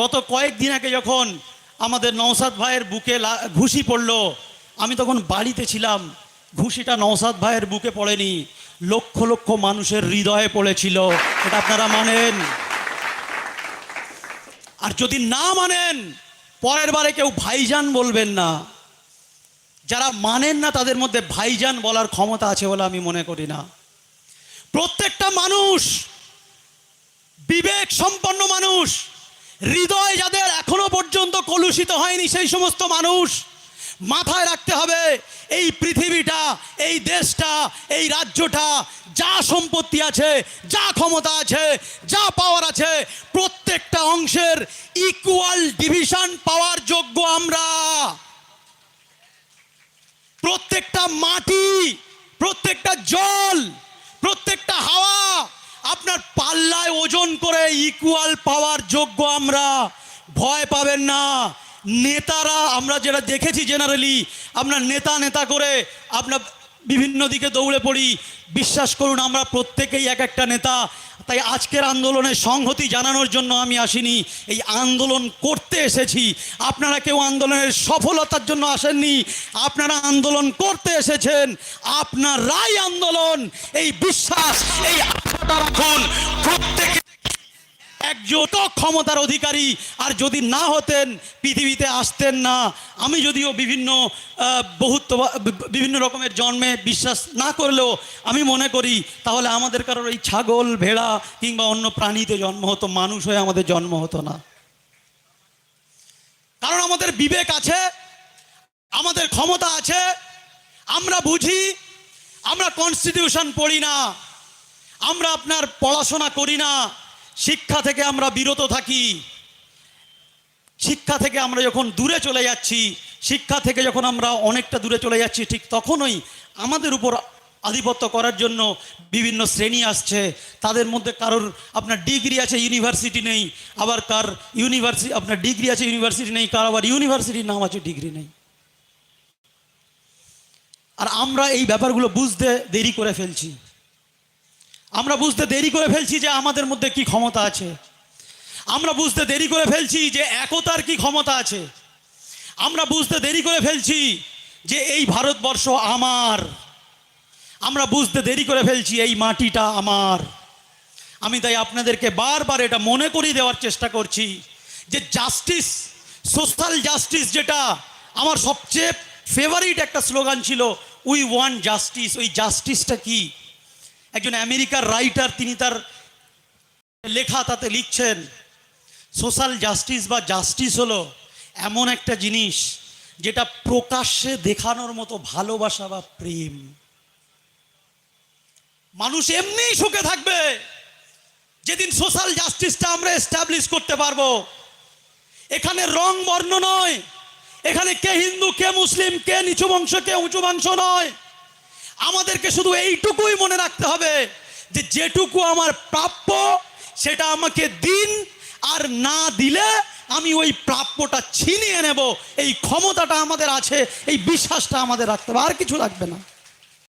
গত কয়েকদিন আগে যখন আমাদের নওসাদ ভাইয়ের বুকে ঘুষি পড়ল, আমি তখন বাড়িতে ছিলাম। ঘুষিটা নওসাদ ভাইয়ের বুকে পড়েনি, লক্ষ লক্ষ মানুষের হৃদয়ে পড়েছিল। এটা আপনারা মানেন? আর যদি না মানেন, পরের বারে কেউ ভাইজান বলবেন না। যারা মানেন না, তাদের মধ্যে ভাইজান বলার ক্ষমতা আছে বলে আমি মনে করি না। প্রত্যেকটা মানুষ বিবেক সম্পন্ন মানুষ। হৃদয় যাদের এখনও পর্যন্ত কলুষিত হয়নি, সেই সমস্ত মানুষ মাথায় রাখতে হবে, এই পৃথিবীটা, এই দেশটা, এই রাজ্যটা, যা সম্পত্তি আছে, যা ক্ষমতা আছে, যা পাওয়ার আছে, প্রত্যেকটা অংশের ইকুয়াল ডিভিশন পাওয়ার যোগ্য আমরা প্রত্যেকটা মাটি প্রত্যেকটা জল প্রত্যেকটা হাওয়া আপনার পাল্লায় ওজন করে ইকুয়াল পাওয়ার যোগ্য আমরা। ভয় পাবেন না। নেতারা, আমরা যেটা দেখেছি জেনারেলি আপনার নেতা নেতা করে আপনার বিভিন্ন দিকে দৌড়ে পড়ি। বিশ্বাস করুন, আমরা প্রত্যেকেই এক একটা নেতা। তাই আজকের আন্দোলনে সংহতি জানানোর জন্য আমি আসিনি। এই আন্দোলন করতে এসেছি। আপনারা কেউ আন্দোলনের সফলতার জন্য আসেননি। আপনারা আন্দোলন করতে এসেছেন। আপনারাই আন্দোলন। এই বিশ্বাস, এই আশাটা রাখুন। প্রত্যেকে একজোট ক্ষমতার অধিকারী। আর যদি না হতেন, পৃথিবীতে আসতেন না। আমি যদিও বিভিন্ন বহুত্ব বিভিন্ন রকমের জন্মে বিশ্বাস না করলেও আমি মনে করি, তাহলে আমাদের কারোর এই ছাগল, ভেড়া কিংবা অন্য প্রাণীতে জন্ম হতো, মানুষ হয়ে আমাদের জন্ম হতো না। কারণ আমাদের বিবেক আছে, আমাদের ক্ষমতা আছে, আমরা বুঝি, আমরা কনস্টিটিউশন পড়ি না, আমরা আপনার পড়াশোনা করি না শিক্ষা থেকে আমরা বিরত থাকি। শিক্ষা থেকে আমরা যখন দূরে চলে যাচ্ছি, শিক্ষা থেকে যখন আমরা অনেকটা দূরে চলে যাচ্ছি, ঠিক তখনই আমাদের উপর আধিপত্য করার জন্য বিভিন্ন শ্রেণি আসছে। তাদের মধ্যে কারোর আপনার ডিগ্রি আছে, ইউনিভার্সিটি নেই। আবার কার ইউনিভার্সিটি আপনার ডিগ্রি আছে, ইউনিভার্সিটি নেই। কার আবার ইউনিভার্সিটির নাম আছে, ডিগ্রি নেই। আর আমরা এই ব্যাপারগুলো বুঝতে দেরি করে ফেলছি। আমরা বুঝতে দেরি করে ফেলছি যে আমাদের মধ্যে কি ক্ষমতা আছে। আমরা বুঝতে দেরি করে ফেলছি যে একতার কি ক্ষমতা আছে। আমরা বুঝতে দেরি করে ফেলছি যে এই ভারতবর্ষ আমার। আমরা বুঝতে দেরি করে ফেলছি এই মাটিটা আমার। আমি তাই আপনাদেরকে বারবার এটা মনে করিয়ে দেওয়ার চেষ্টা করছি যে জাস্টিস, সোশ্যাল জাস্টিস যেটা আমার সবচেয়ে ফেভারিট একটা স্লোগান ছিল উই ওয়ান্ট জাস্টিস ওই জাস্টিসটা কি? একজন আমেরিকার রাইটার তিনি তার লেখা তাতে লিখছেন সোশ্যাল জাস্টিস বা জাস্টিস হলো এমন একটা জিনিস যেটা প্রকাশ্যে দেখানোর মতো ভালোবাসা বা প্রেম। মানুষ এমনিই সুখে থাকবে। যেদিন সোশ্যাল জাস্টিসটা আমরা এস্টাবলিশ করতে পারব, এখানে রং বর্ণ নয়, এখানে কে হিন্দু, কে মুসলিম, কে নিচু বংশ, কে উঁচু বংশ নয়। আমাদেরকে শুধু এইটুকুই মনে রাখতে হবে যে যেটুকু আমার প্রাপ্য, সেটা আমাকে দিন আর না দিলে আমি ওই প্রাপ্যটা ছিনিয়ে নেব। এই ক্ষমতাটা আমাদের আছে, এই বিশ্বাসটা আমাদের রাখতে হবে। আর কিছু রাখবে না।